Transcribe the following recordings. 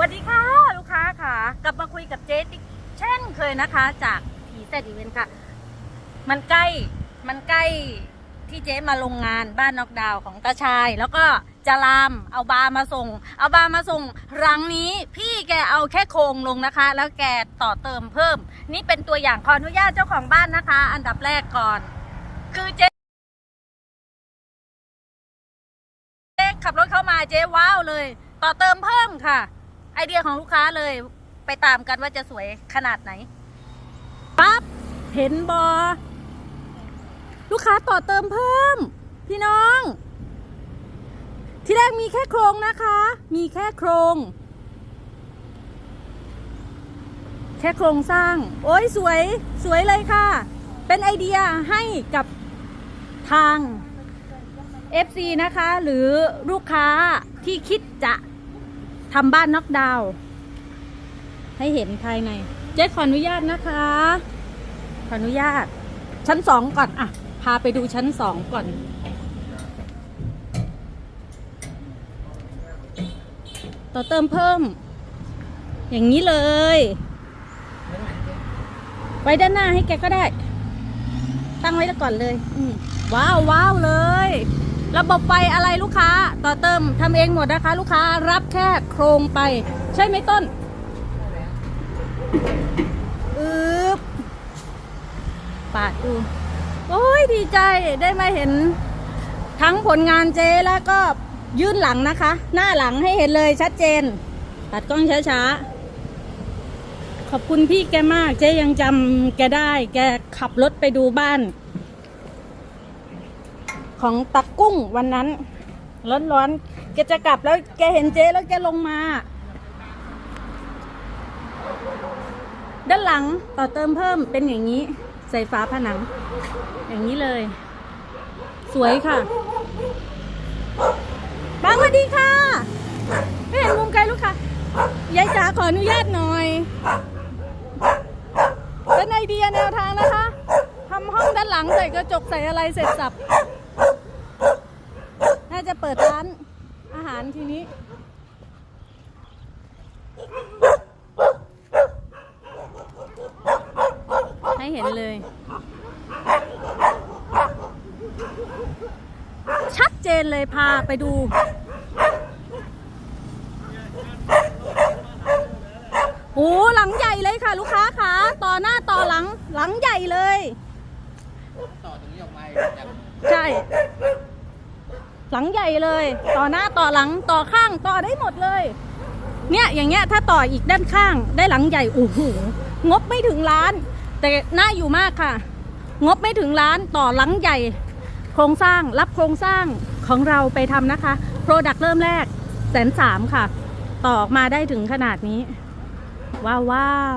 วัสดีค่ะ ลูกค้าค่ะ กลับมาคุยกับเจ๊ติ๊กเช่นเคยนะคะ จากทีเซตอีเวนต์ค่ะ มันใกล้มันใกล้ที่เจ๊มาลงงานบ้านนอกดาวของตาชาย แล้วก็จะลามเอาบาร์มาส่ง เอาบาร์มาส่งรังนี้พี่แกเอาแค่โครงลงนะคะ แล้วแกต่อเติมเพิ่ม นี่เป็นตัวอย่างขออนุญาตเจ้าของบ้านนะคะ อันดับแรกก่อน คือเจ๊ขับรถเข้ามาเจ๊ว้าวเลย ต่อเติมเพิ่มค่ะ ไอเดียของลูกค้าเลยไปตามกันว่าจะสวยขนาดไหนปั๊บเห็นบอลูกค้าต่อเติมเพิ่ม พี่น้อง ที่แรกมีแค่โครงนะคะ มีแค่โครง แค่โครงสร้าง โอ้ยสวยสวยเลยค่ะ เป็นไอเดียให้กับทาง FC นะคะ หรือลูกค้าที่คิดจะ ทำบ้านน็อกดาว ให้เห็นภายใน เจ๊ขออนุญาตนะคะ ขออนุญาต ชั้นสองก่อนอะ พาไปดูชั้นสองก่อน ต่อเติมเพิ่ม อย่างนี้เลย ไว้ด้านหน้าให้แกก็ได้ ตั้งไว้แล้วก่อนเลย ว้าวว้าวเลย ระบบไฟอะไรลูกค้า ต่อเติมทำเองหมดนะคะ ลูกค้ารับแค่โครงไป ใช่ไหมต้นอึบปาดดู โอ้ยดีใจได้มาเห็น ทั้งผลงานเจแล้วก็ยื่นหลังนะคะ หน้าหลังให้เห็นเลยชัดเจน ตัดกล้องช้าๆ ขอบคุณพี่แกมาก เจ๊ยังจำแกได้ แกขับรถไปดูบ้าน ของตักกุ้งวันนั้น ร้อนๆแกจะกลับแล้วแกเห็นเจ๊แล้วแกลงมา ด้านหลังต่อเติมเพิ่มเป็นอย่างนี้ ใส่ฝาผนัง อย่างนี้เลย สวยค่ะบางสวัสดีค่ะไม่เห็นมุมไกลลูกค่ะยายจ๋าขออนุญาตหน่อยเป็นไอเดียแนวทางนะคะทำห้องด้านหลังใส่กระจกใส่อะไรเสร็จสับ เปิดร้านอาหารทีนี้ ให้เห็นเลย ชัดเจนเลยพาไปดูโอ้หลังใหญ่เลยค่ะ ลูกค้าค่ะต่อหน้าต่อหลังหลังใหญ่เลย ต่อตรงนี้ออกมาจากใช่ หลังใหญ่เลย ต่อหน้าต่อหลังต่อข้างต่อได้หมดเลย เนี่ยอย่างเงี้ยถ้าต่ออีกด้านข้างได้หลังใหญ่โอ้โหงบไม่ถึงล้าน แต่น่าอยู่มากค่ะ งบไม่ถึงล้านต่อหลังใหญ่ โครงสร้างรับโครงสร้างของเราไปทำนะคะโปรดักต์เริ่มแรกแสนสามค่ะ ต่อออกมาได้ถึงขนาดนี้ ว้าวว้าว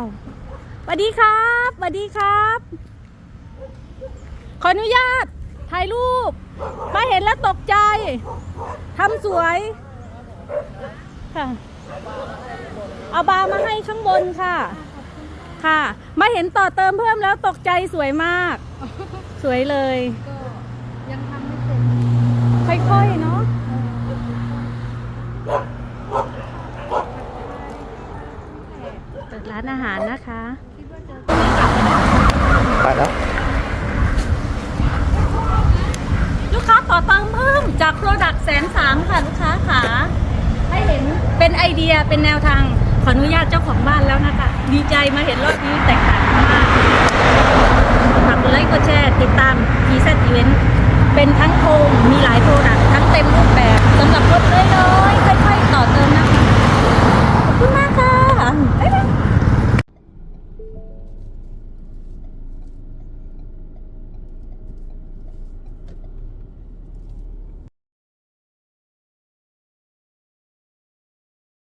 สวัสดีครับสวัสดีครับ ขออนุญาตถ่ายรูป มาเห็นแล้วตกใจทำสวยค่ะเอาบามาให้ข้างบนค่ะ ค่ะ มาเห็นต่อเติมเพิ่มแล้วตกใจสวยมาก สวยเลย ยังทำไม่เสร็จค่อยๆเนาะเปิดร้านอาหารนะคะไปแล้ว ลู กค้าต่อเติมเพิ่มจากโปรดักต์แสนสามค่ะลูกค้าขาให้เห็นเป็นไอเดียเป็นแนวทางขออนุญาตเจ้าของบ้านแล้วนะคะ ดีใจมาเห็นรอบนี้แตกต่างมากฝากกดไลค์กดแชร์ติดตามพีเซตอีเวนต์เป็นทั้งโคมมีหลายโปรดักต์ทั้งเต็มรูปแบบสำหรับรถน้อยๆ